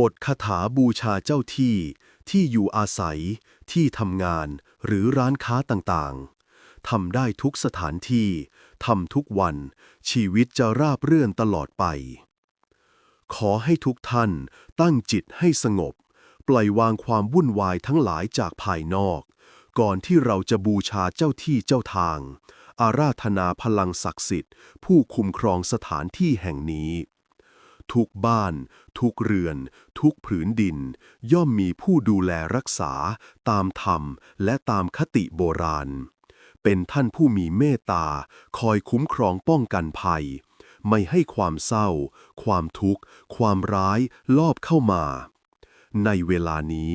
บทคาถาบูชาเจ้าที่ ที่อยู่อาศัย ที่ทำงาน หรือร้านค้าต่างๆ ทำได้ทุกสถานที่ ทำทุกวัน ชีวิตจะราบเรื่อนตลอดไป ขอให้ทุกท่านตั้งจิตให้สงบ ปล่อยวางความวุ่นวายทั้งหลายจากภายนอก ก่อนที่เราจะบูชาเจ้าที่เจ้าทาง อาราธนาพลังศักดิ์สิทธิ์ ผู้คุ้มครองสถานที่แห่งนี้ ทุกบ้าน ทุกเรือน ทุกผืนดิน ย่อมมีผู้ดูแลรักษา ตามธรรมและตามคติโบราณ เป็นท่านผู้มีเมตตา คอยคุ้มครองป้องกันภัย ไม่ให้ความเศร้า ความทุกข์ ความร้ายลอบเข้ามา ในเวลานี้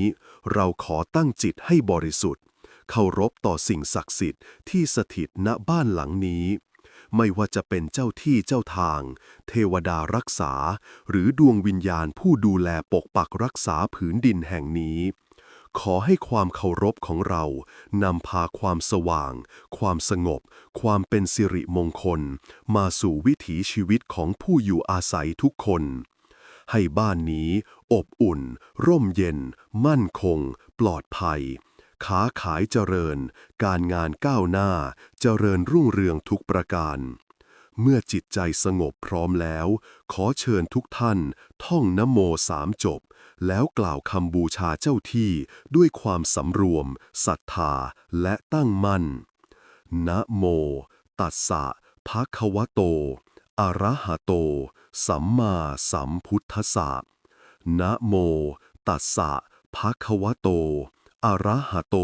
เราขอตั้งจิตให้บริสุทธิ์เคารพต่อสิ่งศักดิ์สิทธิ์ที่สถิตณบ้านหลังนี้ ไม่ว่าจะเป็นเจ้าที่เจ้าทาง เทวดารักษา หรือดวงวิญญาณผู้ดูแลปกปักรักษาผืนดินแห่งนี้ ขอให้ความเคารพของเรานำพาความสว่าง ความสงบ ความเป็นสิริมงคล มาสู่วิถีชีวิตของผู้อยู่อาศัยทุกคน ให้บ้านนี้ อบอุ่น ร่มเย็น มั่นคง ปลอดภัย ค้าขายเจริญ การงานก้าวหน้า เจริญรุ่งเรืองทุกประการ เมื่อจิตใจสงบพร้อมแล้ว ขอเชิญทุกท่าน ท่องนโมสามจบ แล้วกล่าวคำบูชาเจ้าที่ด้วยความสำรวมศรัทธาและตั้งมั่น นะโม ตัสสะภะคะวะโต อะระหะโต สัมมาสัมพุทธัสสะนะโม ตัสสะภะคะวะโต อะระหะโต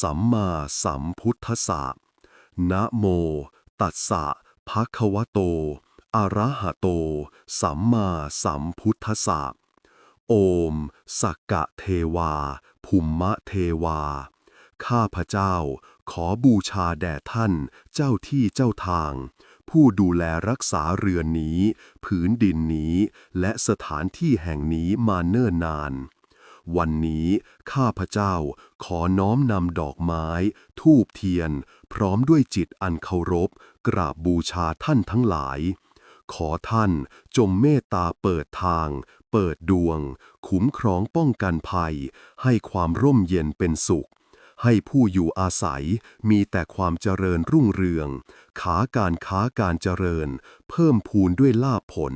สัมมาสัมพุทธะนะโม ตัสสะภะคะวะโต อะระหะโต สัมมาสัมพุทธะโอม สักกะเทวา ภุมมะเทวา ข้าพเจ้า ขอบูชาแด่ท่านเจ้าที่เจ้าทาง ผู้ดูแลรักษาเรือนนี้ ผืนดินนี้ และสถานที่แห่งนี้มาเนิ่นนาน วันนี้ข้าพเจ้าขอน้อมนำดอกไม้ ทูบเทียน พร้อมด้วยจิตอันเคารพ กราบบูชาท่านทั้งหลาย ขอท่านจงเมตตาเปิดทาง เปิดดวง คุ้มครองป้องกันภัย ให้ความร่มเย็นเป็นสุข ให้ผู้อยู่อาศัยมีแต่ความเจริญรุ่งเรือง ขาการค้าการเจริญ เพิ่มพูนด้วยลาภผล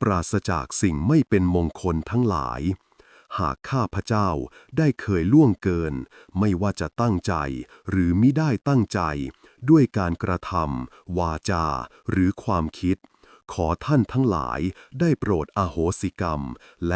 ปราศจากสิ่งไม่เป็นมงคลทั้งหลาย หากข้าพเจ้าได้เคยล่วงเกิน ไม่ว่าจะตั้งใจหรือมิได้ตั้งใจ ด้วยการกระทำวาจา หรือความคิด ขอท่านทั้งหลายได้โปรดอโหสิกรรม และ